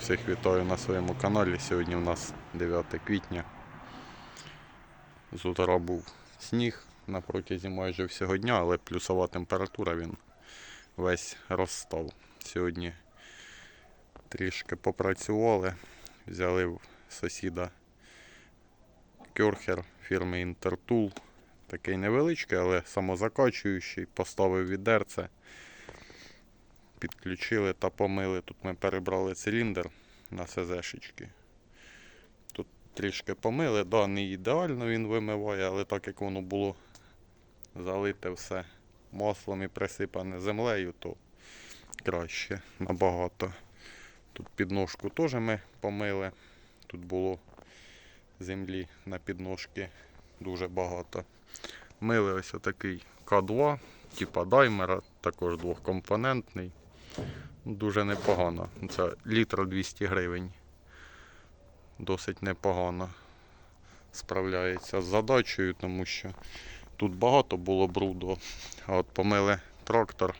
Всіх вітаю на своєму каналі. Сьогодні у нас 9 квітня. З утра був сніг на протязі майже всього дня, але плюсова температура він весь розстав. Сьогодні трішки попрацювали, взяли в сусіда кьорхер фірми Intertool. Такий невеличкий, але самозакачуючий, поставив відерце підключили та помили. Тут ми перебрали циліндр на СЗшечки. Тут трішки помили, да, не ідеально він вимиває, але так як воно було залите все маслом і присипане землею, то краще набагато. Тут підножку теж ми помили. Тут було землі на підножки дуже багато. Мили ось отакий К2, типа даймера, також двохкомпонентний. Дуже непогано. Це літр 200 гривень. Досить непогано справляється з задачею, тому що тут багато було бруду, а от помили трактор,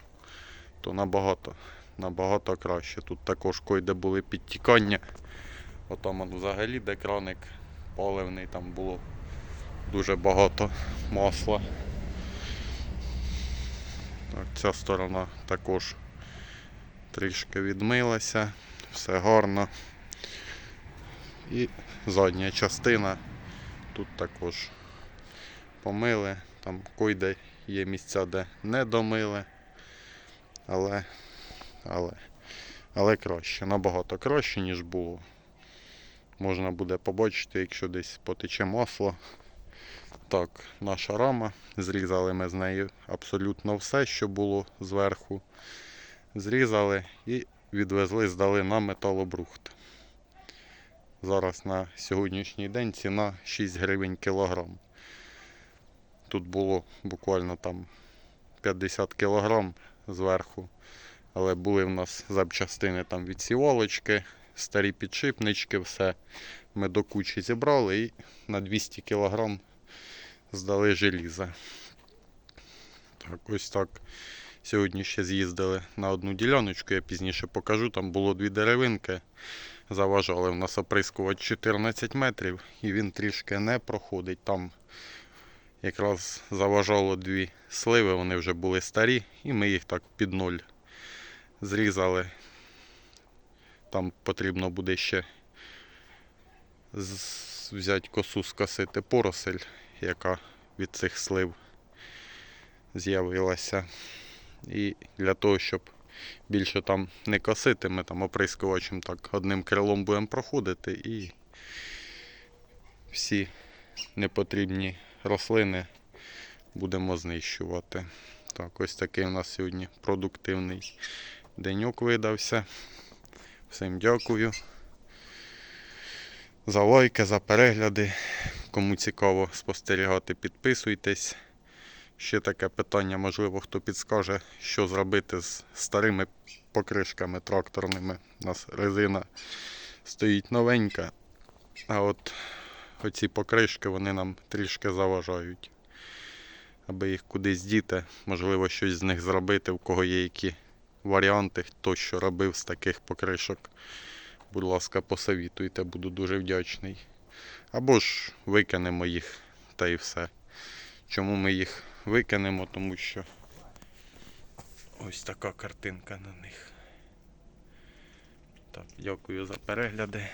то набагато, набагато краще. Тут також койде були підтікання. Отам он взагалі де краник паливний, там було дуже багато масла. Так, ця сторона також трішки відмилася, все гарно. І задня частина тут також помили, там койде є місця, де не домили, але, але, але краще, набагато краще, ніж було. Можна буде побачити, якщо десь потече масло. Так, наша рама. Зрізали ми з неї абсолютно все, що було зверху. Зрізали і відвезли, здали на металобрухт. Зараз на сьогоднішній день ціна 6 гривень кілограм. Тут було буквально там 50 кілограм зверху. Але були в нас запчастини там від сівалочки, старі підшипнички, все. Ми до кучі зібрали і на 200 кілограм здали желіза. Так, ось так. Сьогодні ще з'їздили на одну діляночку, я пізніше покажу. Там було дві деревинки. Заважали в нас оприскувач 14 метрів і він трішки не проходить. Там якраз заважало дві сливи, вони вже були старі, і ми їх так під ноль зрізали. Там потрібно буде ще взяти косу, скосити поросель, яка від цих слив з'явилася. І для того, щоб більше там не косити, ми там оприскувачем так одним крилом будемо проходити і всі непотрібні рослини будемо знищувати. Так, ось такий у нас сьогодні продуктивний деньок видався. Всім дякую за лайки, за перегляди. Кому цікаво спостерігати, підписуйтесь. Ще таке питання, можливо, хто підскаже, що зробити з старими покришками тракторними. У нас резина стоїть новенька, а от оці покришки вони нам трішки заважають. Аби їх кудись діти, можливо, щось з них зробити, в кого є які варіанти, хто що робив з таких покришок. Будь ласка, посовітуйте, буду дуже вдячний. Або ж викинемо їх та і все. Чому ми їх викинемо? Тому що ось така картинка на них. Так, дякую за перегляди.